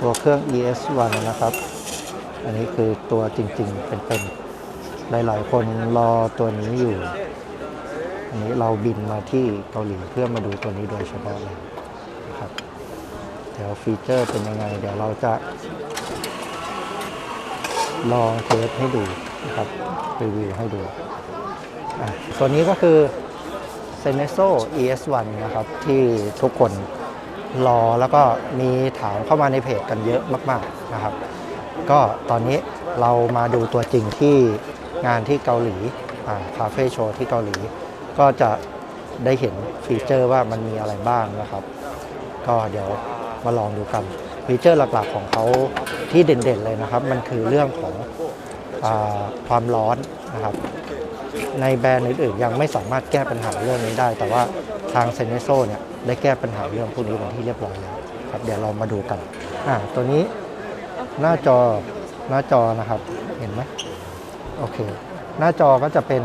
ตัวเครื่อง ES1 นะครับ อันนี้คือตัวจริงๆ เป็นๆ หลายๆ คนรอตัวนี้อยู่ อันนี้เราบินมาที่เกาหลีเพื่อมาดูตัวนี้โดยเฉพาะเลยนะครับ เดี๋ยวฟีเจอร์เป็นยังไง เดี๋ยวเราจะ ลองเทสให้ดูนะครับ รีวิวให้ดู อะ ตัวนี้ก็คือ s e n e s o ES1 นะครับที่ทุกคนรอแล้วก็มีถามเข้ามาในเพจกันเยอะมากๆนะครับ ก็ตอนนี้เรามาดูตัวจริงที่งานที่เกาหลีคาเฟ่โชว์ที่เกาหลี ก็จะได้เห็นฟีเจอร์ว่ามันมีอะไรบ้างนะครับ ก็เดี๋ยวมาลองดูกันฟีเจอร์หลักๆของเขาที่เด่นๆเลยนะครับ มันคือเรื่องของอความร้อนนะครับ ในแบรนด์อื่นๆ ยังไม่สามารถแก้ปัญหาเรื่องนี้ได้ แต่ว่าทางเซนเนโซเนี่ยได้แก้ปัญหาเรื่องพวกนี้เป็นที่เรียบร้อยแล้วครับเดี๋ยวเรามาดูกันอ่าตัวนี้หน้าจอหน้าจอนะครับเห็นไหมโอเค หน้าจอก็จะเป็น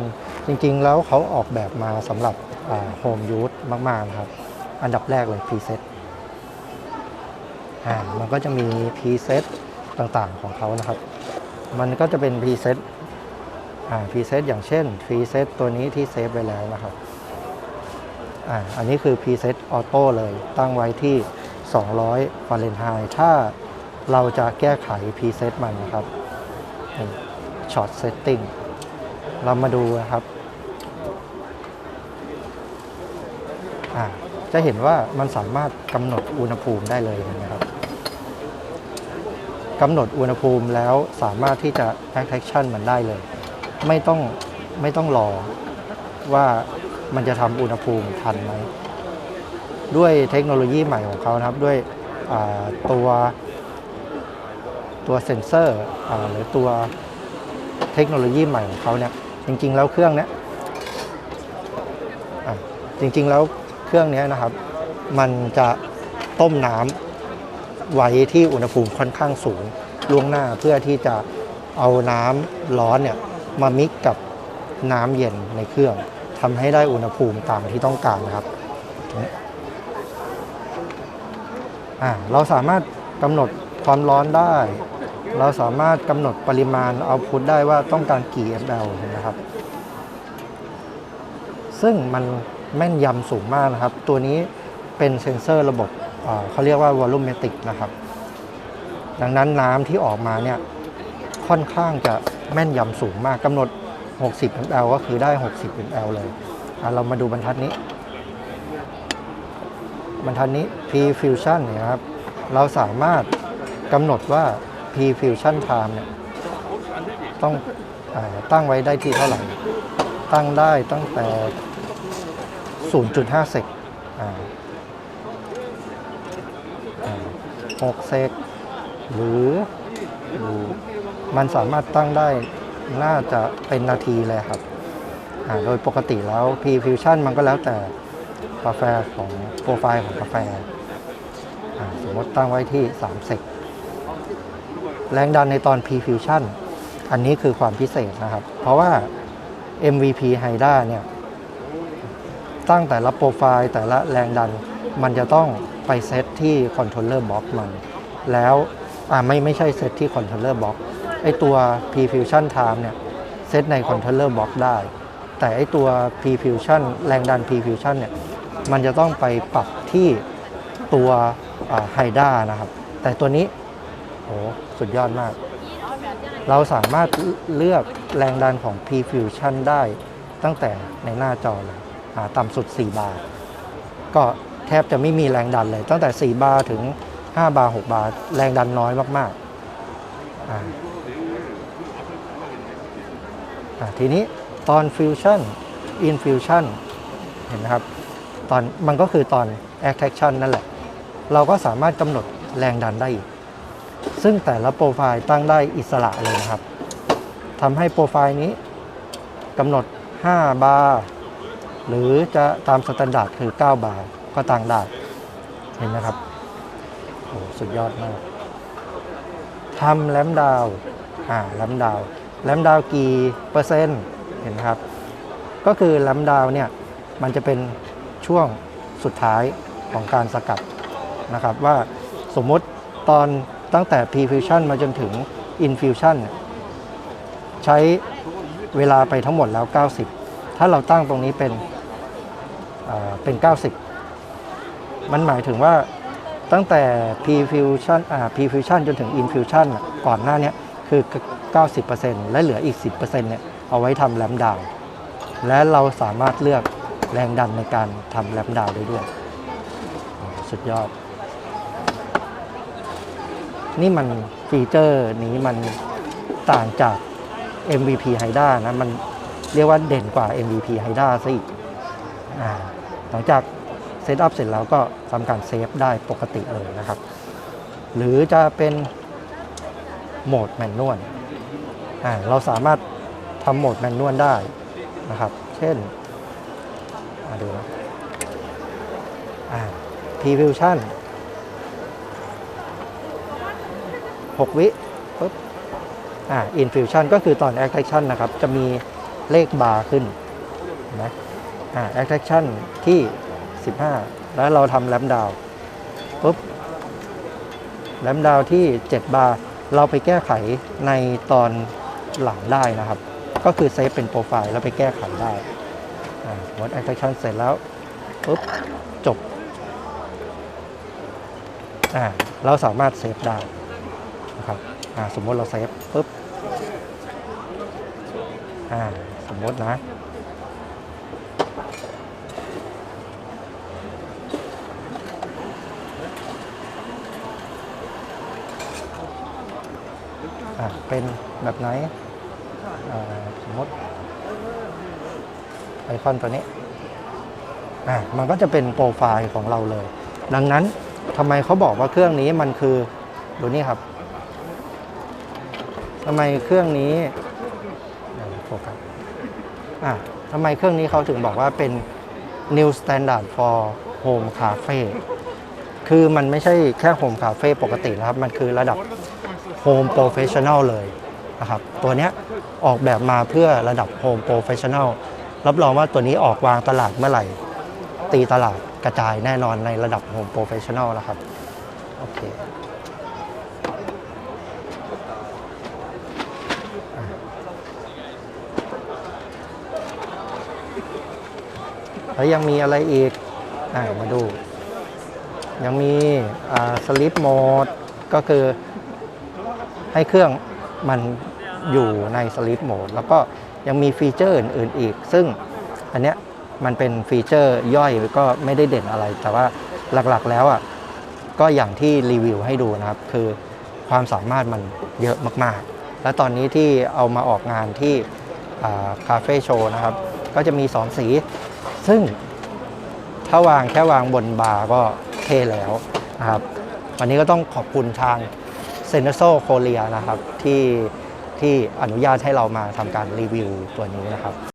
จริงๆ แล้วเขาออกแบบมาสำหรับโฮมยูสมากๆนะครับ อันดับแรกเลยพรีเซ็ตอ่ามันก็จะมีพรีเซ็ตต่างๆของเขานะครับ มันก็จะเป็นพรีเซ็ต พรีเซตอย่างเช่นพรีเซตตัวนี้ที่เซฟไว้แล้วนะครับออันนี้คือพรีเซตออโต้เลย ตั้งไว้ที่ 200ฟาเรนไฮต์ถ้าเราจะแก้ไขพรีเซตมันนะครับช็อตเซตติ้งเรามาดูนะครับ จะเห็นว่ามันสามารถกำหนดอุณหภูมิได้เลยนะครับกำหนดอุณหภูมิแล้วสามารถที่จะ attraction มันได้เลย ไม่ต้องไม่ต้องรอว่ามันจะทำอุณหภูมิทันไหม ด้วยเทคโนโลยีใหม่ของเขานะครับ ด้วยตัวตัวเซ็นเซอร์หรือตัวเทคโนโลยีใหม่ของเขาเนี่ย จริง ๆ แล้วเครื่องเนี้ยจริง ๆ แล้วเครื่องนี้นะครับ มันจะต้มน้ำไว้ที่อุณหภูมิค่อนข้างสูงล่วงหน้าเพื่อที่จะเอาน้ำร้อนเนี่ย มามิกกับน้ำเย็นในเครื่องทำให้ได้อุณหภูมิตามที่ต้องการนะครับเราสามารถกำหนดความร้อนได้ เราสามารถกำหนดปริมาณเอาพุทได้ว่าต้องการกี่ ml นะครับ ซึ่งมันแม่นยำสูงมากนะครับ ตัวนี้เป็นเซ็นเซอร์ระบบเขาเรียกว่าวอลลุ่มเมติกนะครับ ดังนั้นน้ำที่ออกมาเนี่ยค่อนข้างจะ แม่นยำสูงมากกำหนด 60 ml ก็คือได้ 60 ml เลยอะเรามาดูบรรทัดนี้ บรรทัดนี้ P Fusion เนี่ยครับ เราสามารถกำหนดว่า P Fusion Time เนี่ยต้องอตั้งไว้ได้ที่เท่าไหร่ ตั้งได้ตั้งแต่ 0.5 เซก6เซกหรือ มันสามารถตั้งได้น่าจะเป็นนาทีเลยครับ โดยปกติแล้ว P Fusion มันก็แล้วแต่กาแฟของโปรไฟล์ของกาแฟ สมมติตั้งไว้ที่3เซกแรงดันในตอน P Fusion อันนี้คือความพิเศษนะครับ เพราะว่า MVP HYDA เนี่ย ตั้งแต่ละโปรไฟล์แต่ละแรงดันมันจะต้องไปเซตที่คอนโทรลเลอร์บล็อกมัน แล้ว อ่าไม่ไม่ใช่เซตที่คอนโทรลเลอร์บล็อกไอตัว P Fusion Time เนี่ยเซตในคอนโทรลเลอร์บล็อกได้ แต่ไอตัว P Fusion แรงดัน P Fusion เนี่ยมันจะต้องไปปรับที่ตัวไฮด้านะครับ แต่ตัวนี้โหสุดยอดมาก เราสามารถเลือกแรงดันของ P Fusion ได้ตั้งแต่ในหน้าจอเลยต่ำสุด 4 บาร์ก็แทบจะไม่มีแรงดันเลย ตั้งแต่ 4 บาร์ถึง 5 บาร์6บาร์แรงดันน้อยมากๆทีนี้ตอนฟิวชั่นอินฟิวชั่นเห็นไหมครับตอนมันก็คือตอน attraction นั่นแหละ เราก็สามารถกำหนดแรงดันได้อีก ซึ่งแต่ละโปรไฟล์ตั้งได้อิสระเลยนะครับทำให้โปรไฟล์นี้กำหนด 5 บาร์หรือจะตามสแตนดาร์ดคือ 9 บาร์ก็ตั้งได้เห็นนะครับ โอ้สุดยอดมากทำแลมดาวอ่าแลมดาวแลมดาวกี่เปอร์เซ็นต์เห็นครับ ก็คือแลมดาวเนี่ยมันจะเป็นช่วงสุดท้ายของการสกัดนะครับ ว่าสมมติตอนตั้งแต่ pre-fusion มาจนถึง infusion ใช้เวลาไปทั้งหมดแล้ว 90 ถ้าเราตั้งตรงนี้เป็นเป็น 90 มันหมายถึงว่า ตั้งแต่ pre-fusion อ่า pre-fusion จนถึง infusion ก่อนหน้านี้คือ 90%และเหลืออีก 10%เนี่ยเอาไว้ทำแลมดาว และเราสามารถเลือกแรงดันในการทำแลมดาวได้ด้วย สุดยอด นี่มันฟีเจอร์นี้มันต่างจาก MVP HYDA นะ มันเรียกว่าเด่นกว่า MVP HYDA ซะอีกอหลังจาก ซตอัพเสร็จแล้วก็ทำการเซฟได้ปกติเลยนะครับ หรือจะเป็นโหมดแมนนวลอ่าเราสามารถทำโหมดแมนนวลได้นะครับ เช่นอ่าดูนะอ่า Prefusion 6วิปุ๊บอ่า infusion ก็คือตอน attraction นะครับ จะมีเลขบาร์ขึ้นนไหมอ่า attraction ที่ 15 แล้วเราทำแลมดาวปุ๊บแลมดาวที่ 7 บาร์เราไปแก้ไขในตอนหลังได้นะครับ ก็คือเซฟเป็นโปรไฟล์แล้วไปแก้ไขได้วัด attraction เสร็จแล้วปุ๊บจบเราสามารถเซฟได้นะครับสมมติเราเซฟปุ๊บสมมตินะ อ่าเป็นแบบไหนสมมติไอคอนตัวนี้อ่ามันก็จะเป็นโปรไฟล์ของเราเลย ดังนั้นทำไมเขาบอกว่าเครื่องนี้มันคือดูนี่ครับทำไมเครื่องนี้โฟกัสอะทำไมเครื่องนี้เขาถึงบอกว่าเป็น new standard for home cafe คือมันไม่ใช่แค่ home cafe ปกตินะครับ มันคือระดับ home professional เลยนะครับตัวนี้ออกแบบมาเพื่อระดับ home professional รับรองว่าตัวนี้ออกวางตลาดเมื่อไหร่ ตีตลาดกระจายแน่นอนในระดับ home professional แล้วครับโอเคแล้วยังมีอะไรอีกอมาดู ยังมีสลิปโหมดก็คือ ให้เครื่องมันอยู่ในสลิปโหมดแล้วก็ยังมีฟีเจอร์อื่นๆอีก ซึ่งอันเนี้ยมันเป็นฟีเจอร์ย่อยก็ไม่ได้เด่นอะไร แต่ว่าหลักๆแล้วอะก็อย่างที่รีวิวให้ดูนะครับ คือความสามารถมันเยอะมากๆ และตอนนี้ที่เอามาออกงานที่คาเฟ่โชว์นะครับ ก็จะมีสองสี ซึ่งถ้าวางแค่วางบนบาร์ก็เท่แล้วนะครับ วันนี้ก็ต้องขอบคุณทาง เซนโซโคเรียนะครับที่ที่อนุญาตให้เรามาทำการรีวิวตัวนี้นะครับ